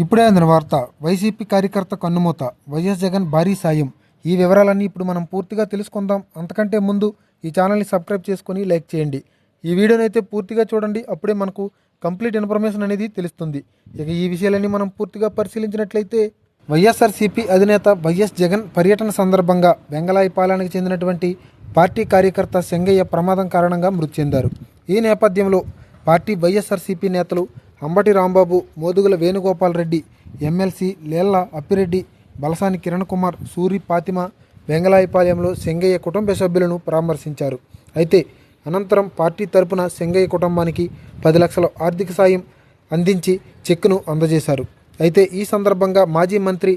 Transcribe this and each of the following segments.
ఇప్పుడే అందిన వార్త. వైసీపీ కార్యకర్త కన్నుమూత. వైఎస్ జగన్ భారీ సాయం. ఈ వివరాలన్నీ ఇప్పుడు మనం పూర్తిగా తెలుసుకుందాం. అంతకంటే ముందు ఈ ఛానల్ని సబ్స్క్రైబ్ చేసుకొని లైక్ చేయండి. ఈ వీడియోని అయితే పూర్తిగా చూడండి. అప్పుడే మనకు కంప్లీట్ ఇన్ఫర్మేషన్ అనేది తెలుస్తుంది. ఇక ఈ విషయాలన్నీ మనం పూర్తిగా పరిశీలించినట్లయితే వైఎస్ఆర్సీపీ అధినేత వైఎస్ జగన్ పర్యటన సందర్భంగా వెంగళాయపాలెనికి చెందినటువంటి పార్టీ కార్యకర్త సెంగయ్య ప్రమాదం కారణంగా మృతి చెందారు. ఈ నేపథ్యంలో పార్టీ వైఎస్ఆర్సీపీ నేతలు అంబటి రాంబాబు మోదుగుల వేణుగోపాల్ రెడ్డి ఎమ్మెల్సీ లేళ్ళ అప్పిరెడ్డి బలసాని కిరణ్ కుమార్ సూరి పాతిమ వెంగళాయపాలెంలో సెంగయ్య కుటుంబ సభ్యులను పరామర్శించారు. అయితే అనంతరం పార్టీ తరపున సెంగయ్య కుటుంబానికి పది లక్షల ఆర్థిక సాయం అందించి చెక్కును అందజేశారు. అయితే ఈ సందర్భంగా మాజీ మంత్రి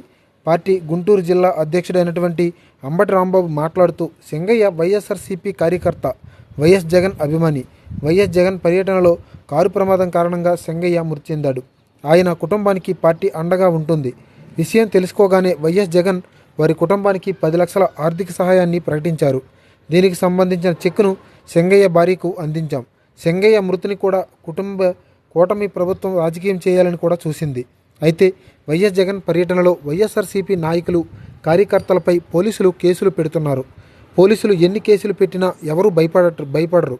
పార్టీ గుంటూరు జిల్లా అధ్యక్షుడైనటువంటి అంబటి రాంబాబు మాట్లాడుతూ సింగయ్య వైఎస్ఆర్సీపీ కార్యకర్త వైఎస్ జగన్ అభిమాని వైఎస్ జగన్ పర్యటనలో కారు ప్రమాదం కారణంగా సంగయ్య మృతి చెందాడు. ఆయన కుటుంబానికి పార్టీ అండగా ఉంటుంది. విషయం తెలుసుకోగానే వైఎస్ జగన్ వారి కుటుంబానికి పది లక్షల ఆర్థిక సహాయాన్ని ప్రకటించారు. దీనికి సంబంధించిన చెక్కును సెంగయ్య భార్యకు అందించాం. సెంగయ్య మృతిని కూడా కుటుంబ కూటమి ప్రభుత్వం రాజకీయం చేయాలని కూడా చూసింది. అయితే వైఎస్ జగన్ పర్యటనలో వైఎస్ఆర్సీపీ నాయకులు కార్యకర్తలపై పోలీసులు కేసులు పెడుతున్నారు. పోలీసులు ఎన్ని కేసులు పెట్టినా ఎవరూ భయపడ భయపడరు.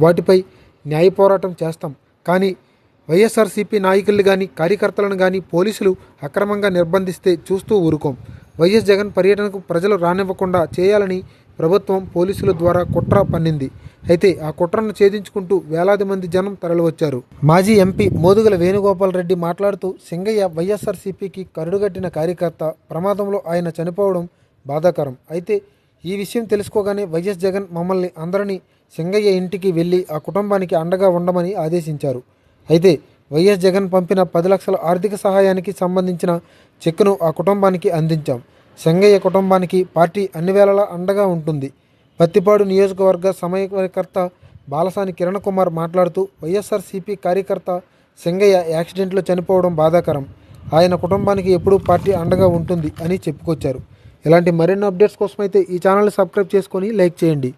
వాటిపై న్యాయ పోరాటం చేస్తాం. కానీ వైఎస్ఆర్సీపీ నాయకులు కానీ కార్యకర్తలను కానీ పోలీసులు అక్రమంగా నిర్బంధిస్తే చూస్తూ ఊరుకోం. వైఎస్ జగన్ పర్యటనకు ప్రజలు రానివ్వకుండా చేయాలని ప్రభుత్వం పోలీసుల ద్వారా కుట్ర పన్నింది. అయితే ఆ కుట్రను ఛేదించుకుంటూ వేలాది మంది జనం తరలివచ్చారు. మాజీ ఎంపీ మోదుగల వేణుగోపాల్ రెడ్డి మాట్లాడుతూ సింగయ్య వైఎస్ఆర్సీపీకి కరుడుగట్టిన కార్యకర్త ప్రమాదంలో ఆయన చనిపోవడం బాధాకరం. అయితే ఈ విషయం తెలుసుకోగానే వైఎస్ జగన్ మమ్మల్ని అందరినీ సింగయ్య ఇంటికి వెళ్ళి ఆ కుటుంబానికి అండగా ఉండమని ఆదేశించారు. అయితే వైఎస్ జగన్ పంపిన పది లక్షల ఆర్థిక సహాయానికి సంబంధించిన చెక్కును ఆ కుటుంబానికి అందించాం. సింగయ్య కుటుంబానికి పార్టీ అన్ని వేళలా అండగా ఉంటుంది. పత్తిపాడు నియోజకవర్గ సమయకర్త బాలసాని కిరణ్ కుమార్ మాట్లాడుతూ వైఎస్ఆర్సీపీ కార్యకర్త సింగయ్య యాక్సిడెంట్లో చనిపోవడం బాధాకరం. ఆయన కుటుంబానికి ఎప్పుడూ పార్టీ అండగా ఉంటుంది అని చెప్పుకొచ్చారు. ఇలాంటి మరిన్ని అప్డేట్స్ కోసం అయితే ఈ ఛానల్ని సబ్స్క్రైబ్ చేసుకొని లైక్ చేయండి.